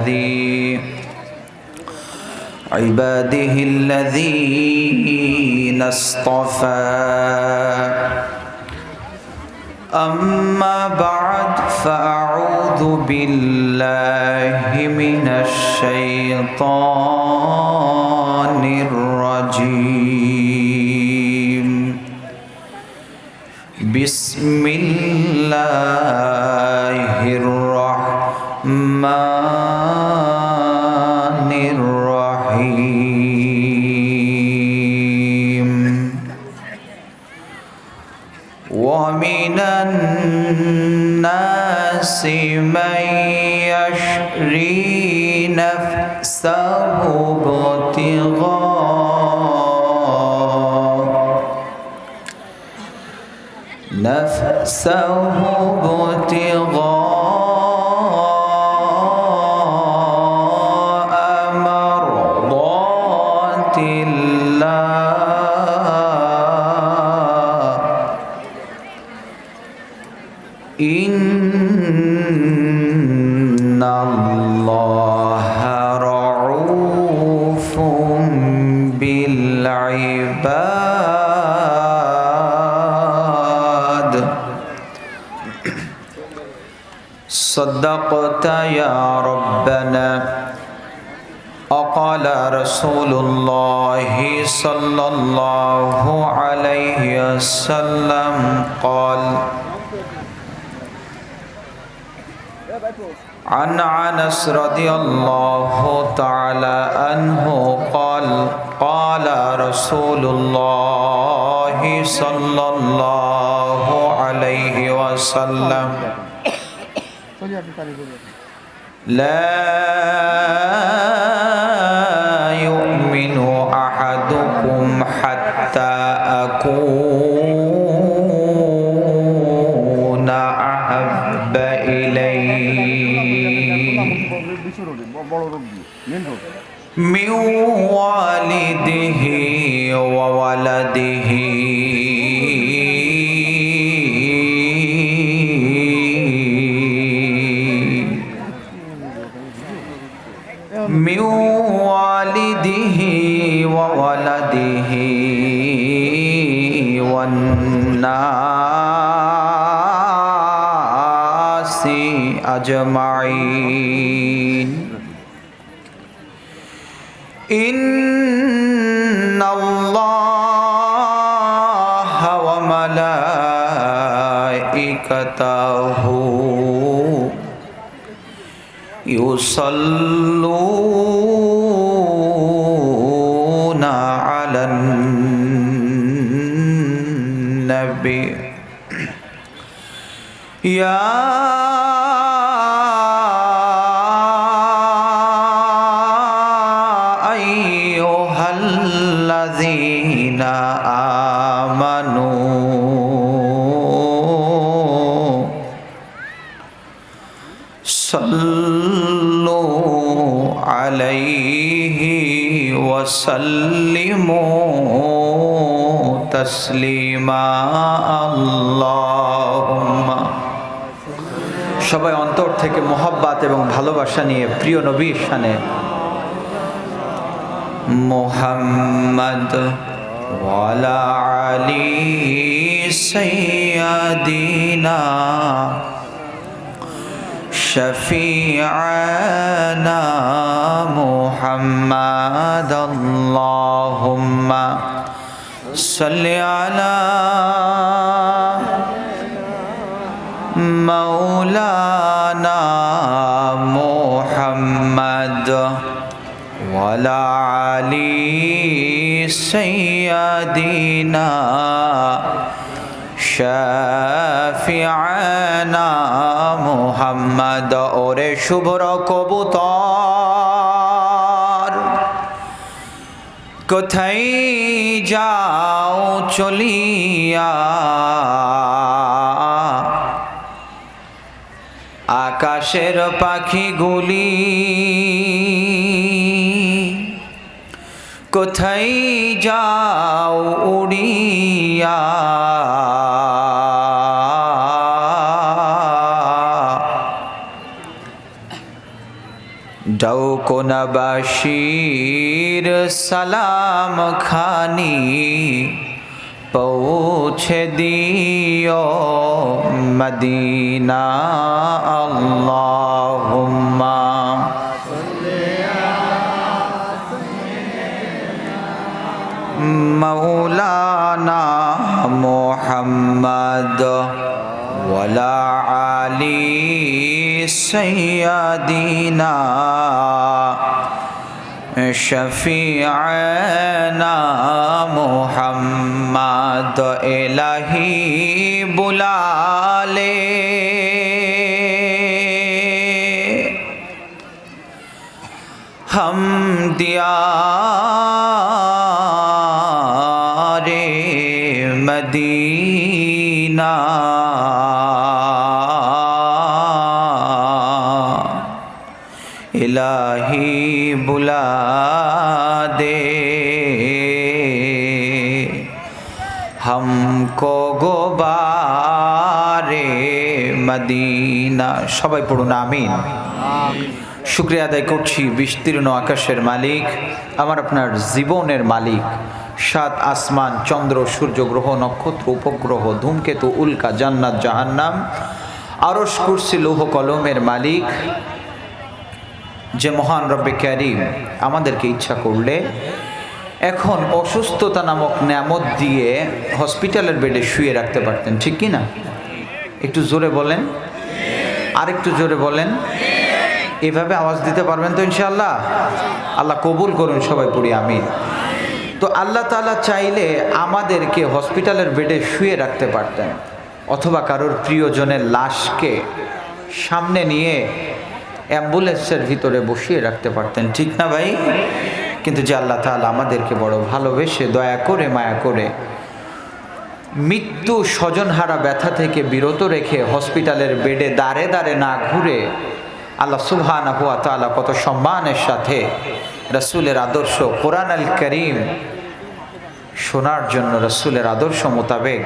الذي عباده الذين اصطفى أما بعد فأعوذ بالله من الشيطان الرجيم بسم الله الناس من يشري نفسه ابتغاء نفسه ابتغاء بالعباد صدقت يا ربنا. وقال رسول الله صلى الله عليه وسلم قال عن عنس رضي الله تعالى عنه قال قال رسول الله صلى الله عليه وسلم لا والناس أجمعين. إن الله وملائكته يصلون على النبي. يا آمنوا صلوا عليه وسلموا تسليما اللهم সবাই অন্তর থেকে মোহাব্বাত এবং ভালোবাসা নিয়ে প্রিয় নবীর শানে মোহাম্মদ وعلى علي سيدنا شفيعنا محمد اللهم صل على مولانا محمد وعلى علي سيدنا শাফিআনা মুহাম্মদ ওরে শুভ্র কবুতর কোথায় যাও চলিয়া আকাশের পাখিগুলি কোথায় যাও উড়িয়া? ডৌকোনবাসীর সালাম খানি পৌঁছে দিও মদিনা। আল্লাহুম্মা مولانا محمد ولا علي سيدنا شفيعنا محمد إلهي بلالي ہم دیا इलाही बुला दे हमको গোবারে মদিনা সবাই পড়ুন আমিন শুক্রিয়া আদায় করছি বিস্তীর্ণ আকাশের মালিক আমার আপনার জীবনের মালিক সাত আসমান, চন্দ্র, সূর্য, গ্রহ, নক্ষত্র, উপগ্রহ, ধূমকেতু, উল্কা, জান্নাত, জাহান্নাম আরস কুরসি, লৌহ, কলমের মালিক, যে মহান রব্বে ক্যারিম আমাদেরকে ইচ্ছা করলে এখন অসুস্থতা নামক নামত দিয়ে হসপিটালের বেডে শুয়ে রাখতে পারতেন, ঠিক কি না? একটু জোরে বলেন। আরেকটু জোরে বলেন। এভাবে আওয়াজ দিতে পারবেন তো ইনশাআল্লাহ? আল্লাহ কবুল করুন সবাই পড়ি আমি তো আল্লাহ তাআলা চাইলে আমাদেরকে হসপিটালের বেডে শুয়ে রাখতে পারতেন, অথবা কারোর প্রিয়জনের লাশকে সামনে নিয়ে অ্যাম্বুলেন্সের ভিতরে বসিয়ে রাখতে পারতেন, ঠিক না ভাই? কিন্তু যে আল্লাহ তাআলা আমাদেরকে বড় ভালোবেসে দয়া করে, মায়া করে মৃত্যু স্বজনহারা ব্যথা থেকে বিরত রেখে হসপিটালের বেডে দাঁড়ে দাঁড়ে না ঘুরে আল্লাহ সুবহানা হুয়া তাআলা কত সম্মানের সাথে রসুলের আদর্শ কোরআন আল করিম শোনার জন্য রসুলের আদর্শ মোতাবেক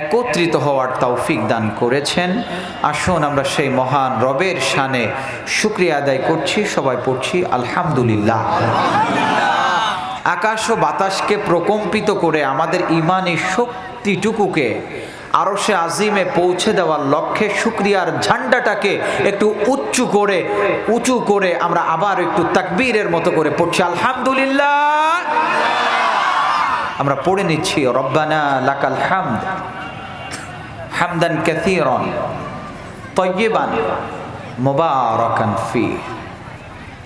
একত্রিত হওয়ার তৌফিক দান করেছেন। আসুন আমরা সেই মহান রবের শানে শুক্রিয়া আদায় করছি, সবাই পড়ছি আলহামদুলিল্লাহ। আকাশ ও বাতাসকে প্রকম্পিত করে আমাদের ইমানি শক্তিটুকুকে আরও সে আজিমে পৌঁছে দেওয়ার লক্ষ্যে শুক্রিয়ার ঝান্ডাটাকে একটু উঁচু করে উঁচু করে আমরা আবার একটু তাকবীরের মতো করে পড়ছি। আলহামদুলিল্লাহ। আমরা পড়ে নিচ্ছি, রব্বানা লাকাল হামদ, হামদান কাসীরান তয়্যিবান মুবারাকান ফি।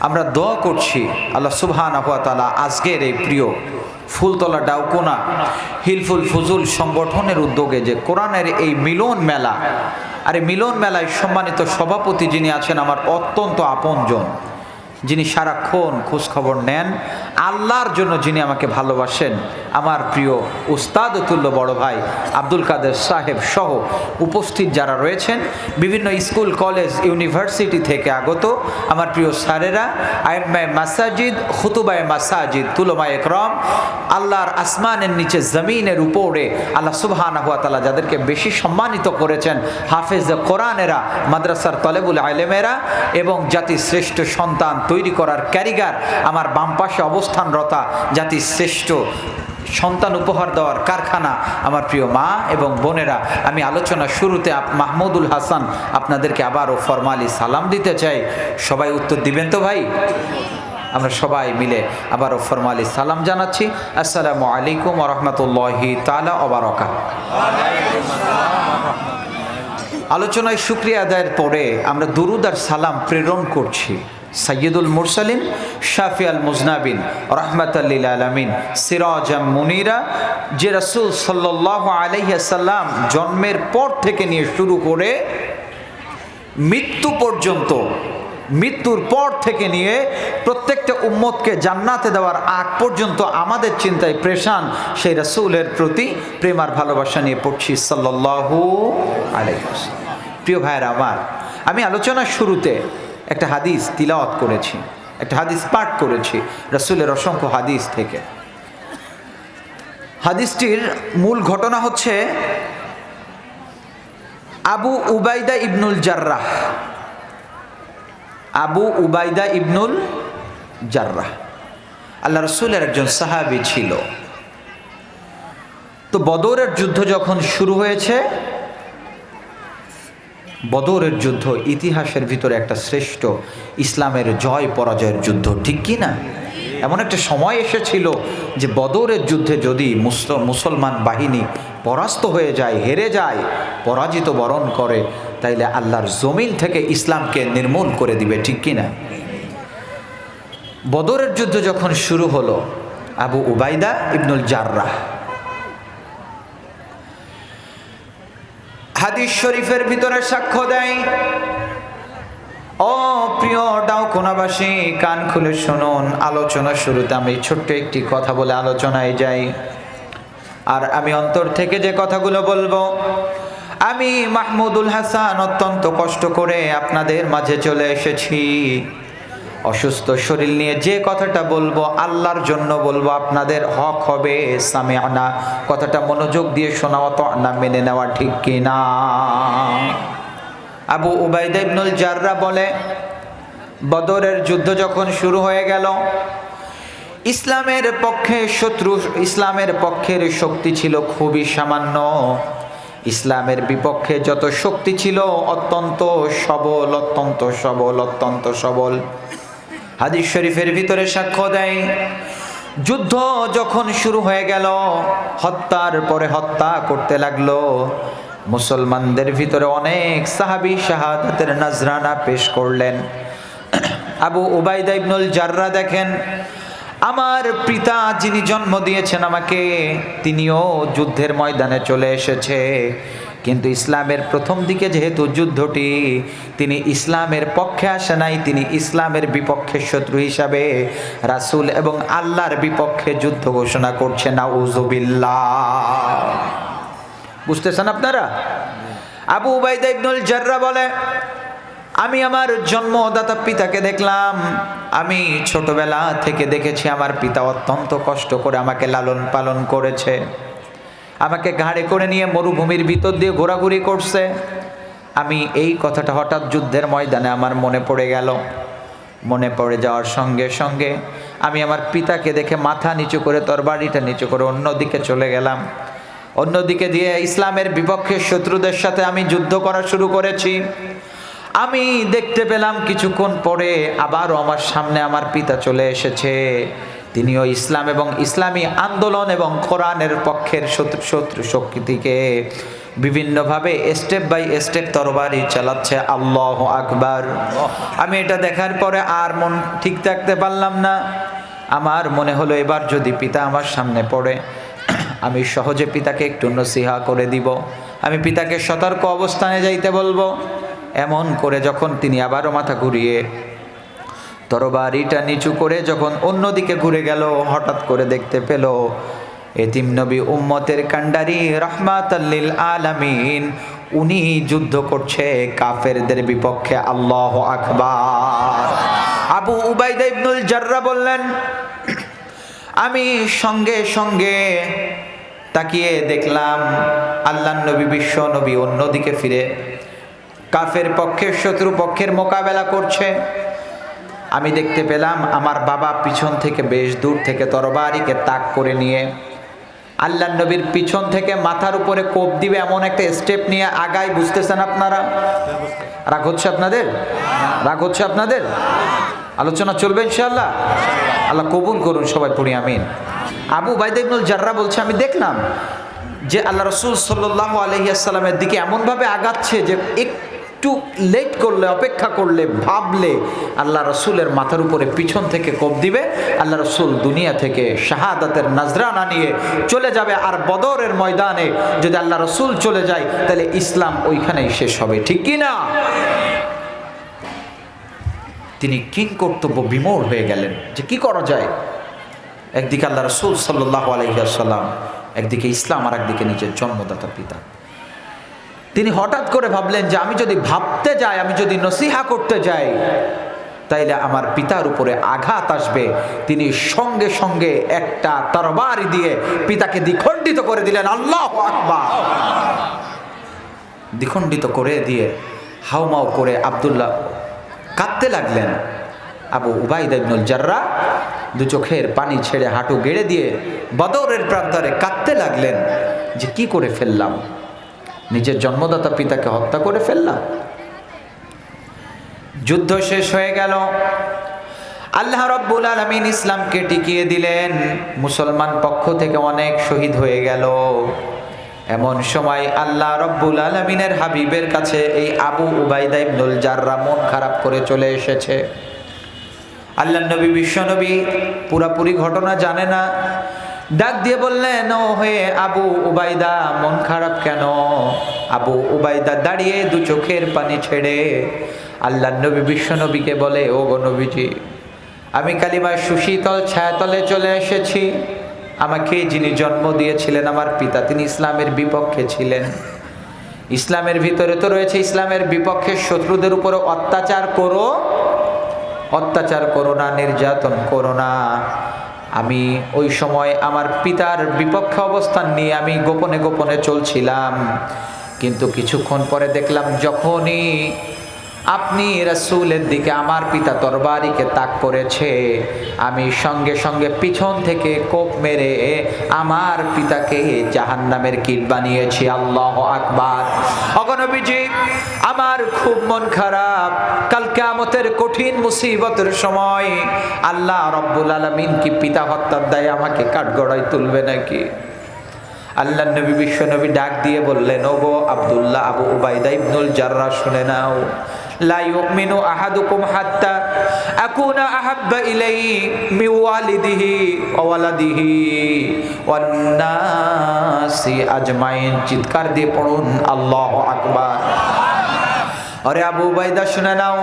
আমরা দোয়া করছি আল্লাহ সুবহান তাআলা আজকের এই প্রিয় ফুলতলা ডাউকোনা হিলফুল ফুজুল সংগঠনের উদ্যোগে যে কোরআনের এই মিলন মেলা, আর এই মিলন মেলায় সম্মানিত সভাপতি যিনি আছেন আমার অত্যন্ত আপনজন, যিনি সারাক্ষণ খোঁজখবর নেন, আল্লাহর জন্য যিনি আমাকে ভালোবাসেন আমার প্রিয় উস্তাদতুল্য বড় ভাই আব্দুল কাদের সাহেব সহ উপস্থিত যারা রয়েছেন, বিভিন্ন স্কুল, কলেজ, ইউনিভার্সিটি থেকে আগত আমার প্রিয় স্যারেরা আয়ম্মায় মাসাজিদ, খুতুবায় মাসাজিদ, তুলমায় একরম, আল্লাহর আসমানের নিচে জমিনের উপরে আল্লাহ সুবহান হুয়া যাদেরকে বেশি সম্মানিত করেছেন, হাফেজ কোরআনেরা, মাদ্রাসার তলেবুল আলেমেরা এবং জাতির শ্রেষ্ঠ সন্তান তৈরি করার ক্যারিগার আমার বাম পাশে অবস্থানরতা জাতির শ্রেষ্ঠ সন্তান উপহার দেওয়ার কারখানা আমার প্রিয় মা এবং বোনেরা, আমি আলোচনা শুরুতে মাহমুদুল হাসান আপনাদেরকে আবারও ফরমালি সালাম দিতে চাই। সবাই উত্তর দিবেন তো ভাই? আমরা সবাই মিলে আবারও ফরমালি সালাম জানাচ্ছি। আসসালামু আলাইকুম রহমতুল্লাহি তালা অবারকা আলোচনায় শুক্রিয়া আদায়ের পরে আমরা দুরুদ আর সালাম প্রেরণ করছি। সৈয়দুল মুরসালিন শাফি আল মুজনাবিন রহমতাল্লিল আলমিন। সিরাজ মুনিরা, যে রসুল সাল্লাহ আলাইসাল্লাম জন্মের পর থেকে নিয়ে শুরু করে মৃত্যু পর্যন্ত, মৃত্যুর পর থেকে নিয়ে প্রত্যেকটা উম্মতকে জান্নাতে দেওয়ার আগ পর্যন্ত আমাদের চিন্তায় প্রেশান সেই রসুলের প্রতি প্রেম আর ভালোবাসা নিয়ে পড়ছি সাল্লাহু আলাইকুম প্রিয় ভাইয়ের আমার, আমি আলোচনার শুরুতে একটা হাদিস তিলাওয়াত করেছি, একটা হাদিস পাঠ করেছি, রসুলের অসংখ্য হাদিস থেকে। হাদিসটির মূল ঘটনা হচ্ছে আবু উবাইদা ইবনুল জার্রাহ। আবু উবাইদা ইবনুল জার্রাহ। আল্লাহ রসুলের একজন সাহাবি ছিল। তো বদরের যুদ্ধ যখন শুরু হয়েছে বদরের যুদ্ধ ইতিহাসের ভিতরে একটা শ্রেষ্ঠ ইসলামের জয় পরাজয়ের যুদ্ধ, ঠিক কি না? এমন একটা সময় এসেছিল যে বদরের যুদ্ধে যদি মুসলমান বাহিনী পরাস্ত হয়ে যায়, হেরে যায়, পরাজিত বরণ করে, তাইলে আল্লাহর জমিন থেকে ইসলামকে নির্মূল করে দিবে, ঠিক কি না? বদরের যুদ্ধ যখন শুরু হলো, আবু উবাইদা ইবনুল জাররাহ হাদিস শরীফের ভিতরে সাক্ষ্য দেয়। ও প্রিয় ডাউকোনাবাসী, কান খুলে শুনুন, আলোচনা শুরুতে আমি ছোট্ট একটি কথা বলে আলোচনায় যাই। আর আমি অন্তর থেকে যে কথাগুলো বলব, আমি মাহমুদুল হাসান অত্যন্ত কষ্ট করে আপনাদের মাঝে চলে এসেছি। অসুস্থ শরীর নিয়ে যে কথাটা বলব, আল্লাহর জন্য বলব, আপনাদের হক হবে সামে আনা কথাটা মনোযোগ দিয়ে শোনা অত না মেনে নেওয়া ঠিক কি না আবু উবাইদা ইবনুল জাররা বলে, বদরের যুদ্ধ যখন শুরু হয়ে গেল, ইসলামের পক্ষে শত্রু, ইসলামের পক্ষের শক্তি ছিল খুবই সামান্য। ইসলামের বিপক্ষে যত শক্তি ছিল, অত্যন্ত সবল অত্যন্ত সবল অত্যন্ত সবল। হাদিস শরীফের ভিতরে সাক্ষ্য দেয়, যুদ্ধ যখন শুরু হয়ে গেল, হত্যার পরে হত্যা করতে লাগল। মুসলমানদের ভিতরে অনেক সাহাবি শাহাদাতের নাজরানা পেশ করলেন। আবু উবাইদা ইবনুল জাররা দেখেন, আমার পিতা যিনি জন্ম দিয়েছেন আমাকে, তিনিও যুদ্ধের ময়দানে চলে এসেছে। কিন্তু ইসলামের প্রথম দিকে যেহেতু যুদ্ধটি, তিনি ইসলামের পক্ষে আসে নাই, তিনি ইসলামের বিপক্ষে শত্রু হিসাবে রাসূল এবং আল্লাহর বিপক্ষে যুদ্ধ ঘোষণা করছে। না বুঝতেছেন আপনারা? আবু উবাইদা ইবনুল জাররা বলে, আমি আমার জন্মদাতা পিতাকে দেখলাম। আমি ছোটবেলা থেকে দেখেছি, আমার পিতা অত্যন্ত কষ্ট করে আমাকে লালন পালন করেছে। আমাকে ঘাড়ে করে নিয়ে মরুভূমির ভিতর দিয়ে ঘোরাঘুরি করছে। আমি এই কথাটা হঠাৎ যুদ্ধের ময়দানে আমার মনে পড়ে গেল। মনে পড়ে যাওয়ার সঙ্গে সঙ্গে আমি আমার পিতাকে দেখে মাথা নিচু করে, তরবারিটা নিচু করে অন্যদিকে চলে গেলাম। অন্যদিকে দিয়ে ইসলামের বিপক্ষে শত্রুদের সাথে আমি যুদ্ধ করা শুরু করেছি। আমি দেখতে পেলাম কিছুক্ষণ পরে আবারও আমার সামনে আমার পিতা চলে এসেছে। তিনিও ইসলাম এবং ইসলামী আন্দোলন এবং কোরআনের পক্ষের শত্রু শত্রু শক্তিকে বিভিন্নভাবে স্টেপ বাই স্টেপ তরবারি চালাচ্ছে। আল্লাহ আকবার। আমি এটা দেখার পরে আর মন ঠিক থাকতে পারলাম না। আমার মনে হলো এবার যদি পিতা আমার সামনে পড়ে, আমি সহজে পিতাকে একটু নসিহা করে দিব। আমি পিতাকে সতর্ক অবস্থানে যাইতে বলব। এমন করে যখন তিনি আবারও মাথা ঘুরিয়ে তরবারিটা নিচু করে যখন অন্যদিকে ঘুরে গেল, হঠাৎ করে দেখতে পেল, এতিম নবী উম্মতের কান্ডারি রহমাত আল্লিল আলামিন, উনি যুদ্ধ করছে কাফেরদের বিপক্ষে। আল্লাহ আকবার। আবু উবাইদা ইবনুল জাররা বললেন, আমি সঙ্গে সঙ্গে তাকিয়ে দেখলাম আল্লাহ নবী বিশ্ব নবী অন্যদিকে ফিরে। কাফের পক্ষের শত্রু পক্ষের মোকাবেলা করছে। আমি দেখতে পেলাম আমার বাবা পিছন থেকে বেশ দূর থেকে তরবারিকে তাক করে নিয়ে আল্লাহ নবীর পিছন থেকে মাথার উপরে কোপ দিবে এমন একটা স্টেপ নিয়ে আগায় বুঝতেছেন আপনারা? রাগ হচ্ছে আপনাদের? রাগ হচ্ছে আপনাদের? আলোচনা চলবে ইনশাল্লাহ আল্লাহ কবুল করুন সবাই পড়ি, আমিন। আবু বাইদুল জাররা বলছে, আমি দেখলাম যে আল্লাহ রসুল সাল্লাহ আলহিয়াসাল্লামের দিকে এমনভাবে আগাচ্ছে যে একটু লেট করলে, অপেক্ষা করলে, ভাবলে, আল্লাহ রসুলের মাথার উপরে পিছন থেকে কোপ দিবে। আল্লাহ রসুল দুনিয়া থেকে শাহাদাতের নাজরানা নিয়ে চলে যাবে আর বদরের ময়দানে। যদি আল্লাহ রসুল চলে যায়, তাহলে ইসলাম ওইখানেই শেষ হবে। ঠিক কি না? তিনি কিং কর্তব্য বিমোর হয়ে গেলেন। যে কি করা যায়? একদিকে আল্লাহ রসুল সাল্লাহ আলহিহাসাল্লাম একদিকে ইসলাম আর একদিকে নিজের জন্মদাতা পিতা। তিনি হঠাৎ করে ভাবলেন যে আমি যদি ভাবতে যাই, আমি যদি নসিহা করতে যাই, তাইলে আমার পিতার উপরে আঘাত আসবে। তিনি সঙ্গে সঙ্গে একটা তরবারি দিয়ে পিতাকে দ্বিখণ্ডিত করে দিলেন, আল্লাহ আকবার! দ্বিখণ্ডিত করে দিয়ে হাউমাউ করে আবদুল্লাহ কাঁদতে লাগলেন। আবু উবাইদ ইবনুল জাররা দু চোখের পানি ছেড়ে হাঁটু গেড়ে দিয়ে বদরের প্রান্তরে কাঁদতে লাগলেন যে কি করে ফেললাম। নিজের জন্মদাতা পিতাকে হত্যা করে ফেললাম। যুদ্ধ শেষ হয়ে গেল। আল্লাহ রব্বুল আলমিন ইসলামকে টিকিয়ে দিলেন। মুসলমান পক্ষ থেকে অনেক শহীদ হয়ে গেল। এমন সময় আল্লাহ রব্বুল আলমিনের হাবিবের কাছে এই আবু উবাইদা জাররা মন খারাপ করে চলে এসেছে। আল্লাহ নবী বিশ্বনবী পুরাপুরি ঘটনা জানে না। ডাক দিয়ে বললেন, ও হয়ে আবু উবাইদা মন খারাপ কেন? আবু উবাইদা দাঁড়িয়ে দু চোখের পানি ছেড়ে আল্লাহ নবী বিশ্বনবীকে বলে, ও গো নবীজি, আমি কালিমার সুশীতল ছায়াতলে চলে এসেছি। আমাকে যিনি জন্ম দিয়েছিলেন, আমার পিতা তিনি ইসলামের বিপক্ষে ছিলেন। ইসলামের ভিতরে তো রয়েছে ইসলামের বিপক্ষে শত্রুদের উপরে অত্যাচার করো অত্যাচার করো না, নির্যাতন করো না। আমি ওই সময় আমার পিতার বিপক্ষে অবস্থান নিয়ে আমি গোপনে গোপনে চলছিলাম। কিন্তু কিছুক্ষণ পরে দেখলাম যখনই আপনি রাসূলের দিকে আমার পিতা তরবারিকে তাক করেছে। আমি সঙ্গে সঙ্গে পিছন থেকে কোপ মেরে আমার পিতাকে জাহান্নামের কীট বানিয়েছি। আল্লাহ আকবার। অগণবীজি আমার খুব মন খারাপ। কাল কেয়ামতের কঠিন মুসিবতের সময় আল্লাহ রব্বুল আলমিন কি পিতা হত্যার দায় আমাকে কাঠগড়ায় তুলবে নাকি? আল্লাহ নবী, বিশ্ব নবী ডাক দিয়ে বললেন ও গো আবদুল্লাহ আবু উবাইদা ইবনুল জাররা, শুনে নাও। লা ইউমিনু আহাদুকুম হাত্তা আকুনা আহাব্বা ইলাইহি মি ওয়ালিদিহি ওয়া ওয়ালাদিহি ওয়ান নাসি আজমাইন। চিৎকার দিয়ে পড়ুন, আল্লাহু আকবার। আরে আবু বাইদা শুনে নাও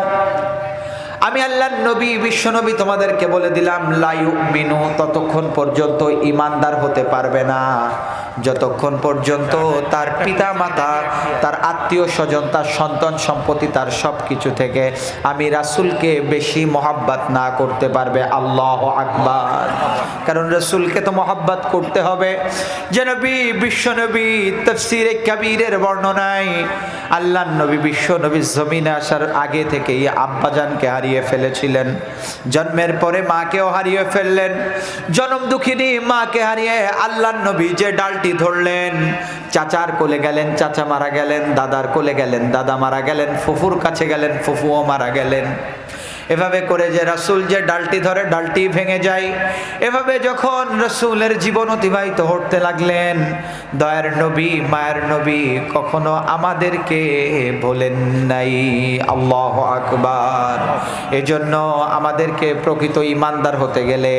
আমি আল্লাহ নবী, বিশ্ব নবী তোমাদেরকে বলে দিলাম লাইউ মিনু ততক্ষণ পর্যন্ত ইমানদার হতে পারবে না। যতক্ষণ পর্যন্ত তার পিতা মাতা তার আত্মীয় স্বজন, তার সন্তান সম্পত্তি, তার সব কিছু থেকে আমি রাসূলকে বেশি মহাব্বাত না করতে পারবে। আল্লাহ আকবার। কারণ রাসূলকে তো মহাব্বাত করতে হবে। যে নবী, বিশ্ব নবী, তফসিরে কাবীরের বর্ণনায় আল্লাহ নবী, বিশ্ব নবী জমিনে আসার আগে থেকেই আব্বাজানকে হারিয়ে ফেলেছিলেন। জন্মের পরে মাকেও হারিয়ে ফেললেন। জনম দুঃখিনী মাকে হারিয়ে আল্লাহ নবী যে ডালটি ধরলেন, চাচার কোলে গেলেন, চাচা মারা গেলেন, দাদার কোলে গেলেন, দাদা মারা গেলেন, ফুফুর কাছে গেলেন, ফুফুও মারা গেলেন। এভাবে করে যে রাসূল যে ডালটি ধরে, ডালটি ভেঙে যায়। এভাবে যখন রসুলের জীবন অতিবাহিত হতে লাগলেন, দয়ার নবী, মায়ের নবী কখনো আমাদেরকে বলেন নাই, আল্লাহ আকবার। এজন্য আমাদেরকে প্রকৃত ইমানদার হতে গেলে,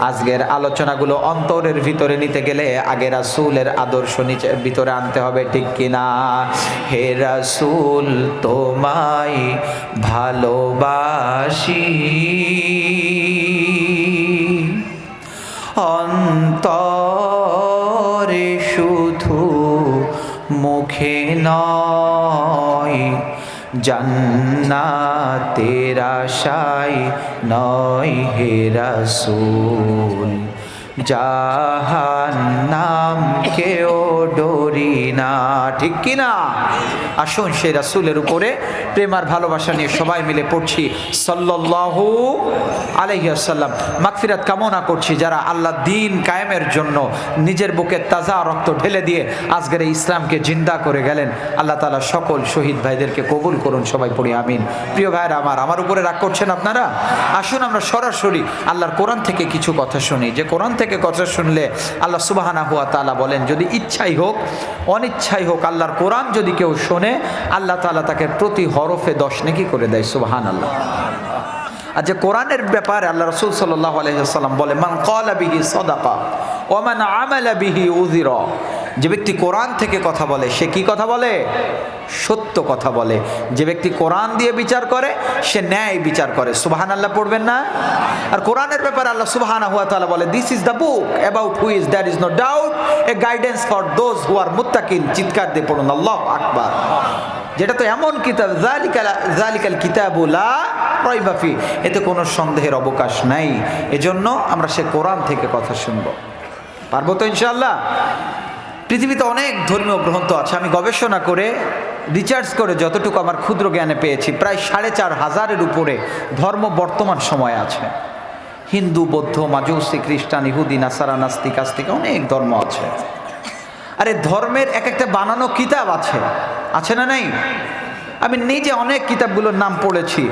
আজকের আলোচনাগুলো অন্তরের ভিতরে নিতে গেলে আগে রাসূলের আদর্শ নিচে ভিতরে আনতে হবে, ঠিক কিনা? হে রাসূল, তোমায় ভালোবাসি অন্তরে শুধু মুখে নয় জান্নাতের আশায় নয় হে জাহান্নাম কেউ ডরি না। ঠিক কি না আসুন সেই রাসুলের উপরে প্রেম আর ভালোবাসা নিয়ে সবাই মিলে পড়ছি। সাল্লাল্লাহু আলাইহি মাকফিরাত কামনা করছি যারা আল্লাহ দিন কায়েমের জন্য নিজের বুকে তাজা রক্ত ঢেলে দিয়ে আজকের এই ইসলামকে জিন্দা করে গেলেন। আল্লাহ তাআলা সকল শহীদ ভাইদেরকে কবুল করুন, সবাই পড়ি, আমিন। প্রিয় ভাইরা আমার আমার উপরে রাগ করছেন আপনারা? আসুন আমরা সরাসরি আল্লাহর কোরআন থেকে কিছু কথা শুনি। যে কোরআন থেকে কথা শুনলে আল্লাহ সুবাহানা হুয়া তালা বলেন, যদি ইচ্ছাই হোক, অনিচ্ছাই হোক, আল্লাহর কোরআন যদি কেউ শোনে, আল্লাহ তালা তাকে প্রতি হরফে দশ নেকি করে দেয় সুবাহান আল্লাহ আর যে কোরআনের ব্যাপারে আল্লাহ রসুল সাল্লাহ আলহিহাল্লাম বলে মান কলা বিহি সদাপা ওমান আমলা বিহি উজির যে ব্যক্তি কোরআন থেকে কথা বলে, সে কি কথা বলে? সত্য কথা বলে। যে ব্যক্তি কোরআন দিয়ে বিচার করে, সে ন্যায় বিচার করে। সুবাহান আল্লাহ পড়বেন না? আর কোরআনের ব্যাপারে আল্লাহ সুবাহানা হুয়া তাআলা বলে this is the book about who is there is no doubt a guidance for those who are মুত্তাকিন। চিৎকার দিয়ে পড়ুন, আল্লাহ আকবার। যেটা তো এমন কিতাব জালিকাল জালিকাল কিতাবুলা রয়বাফি এতে কোনো সন্দেহের অবকাশ নাই। এজন্য আমরা সে কোরআন থেকে কথা শুনব। পারব তো ইনশাল্লাহ পৃথিবীতে অনেক ধর্মীয় গ্রন্থ আছে, আমি গবেষণা করে রিচার্জ করে যতটুকু আমার ক্ষুদ্র জ্ঞানে পেয়েছি, প্রায় সাড়ে চার হাজারের উপরে ধর্ম বর্তমান সময়ে আছে। হিন্দু, বৌদ্ধ, মাজুসি, খ্রিস্টান, ইহুদি, নাসারা, নাস্তিক, আস্তিক, অনেক ধর্ম আছে। আরে ধর্মের এক একটা বানানো কিতাব আছে আছে না নাই? আমি নিজে অনেক কিতাবগুলোর নাম পড়েছি।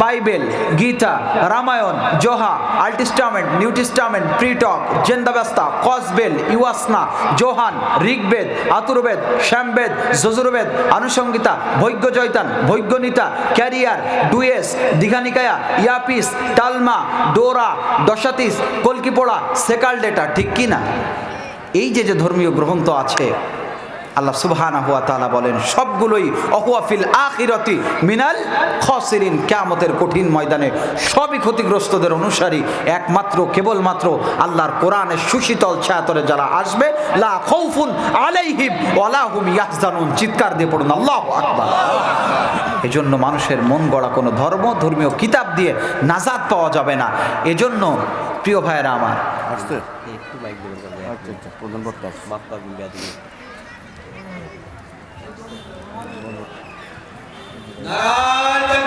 বাইবেল, গীতা, রামায়ণ, জোহা, আল্টিস্টামেন্ট, নিউটিস্টামেন্ট, প্রিটক জেন্দাবেস্তা কসবেল, ইউয়াসনা, জোহান, ঋগ্বেদ, আতুর্বেদ, শ্যামবেদ, যজুর্বেদ আনুষঙ্গিতা ভৈজ্ঞ জয়তান ভৈজ্ঞনিতা ক্যারিয়ার, ডুয়েস, দীঘানিকায়া, ইয়াপিস টালমা ডোরা, দশাতিস, কলকিপোড়া সেকাল ডেটা ঠিক কি না? এই যে যে ধর্মীয় গ্রন্থ আছে আল্লাহ সুবহানা হুয়া তাআলা বলেন সবগুলোই অহুয়াফিল আখিরতি মিনাল খসিরিন কিয়ামতের কঠিন ময়দানে সবই ক্ষতিগ্রস্তদের অনুসারী একমাত্র কেবলমাত্র আল্লাহর কোরআনের সুশীতল ছায়াতরে যারা আসবে লা খৌফুন আলাইহিম ওয়ালা হুম ইয়াহজানুন চিৎকার দিয়ে পড়ুন আল্লাহু আকবার। এজন্য মানুষের মন গড়া কোনো ধর্ম ধর্মীয় কিতাব দিয়ে নাজাদ পাওয়া যাবে না। এজন্য প্রিয় ভাইয়েরা আমার আসছে একটু বাইক দেবেন তাহলে। আচ্ছা আচ্ছা প্রধান नारायण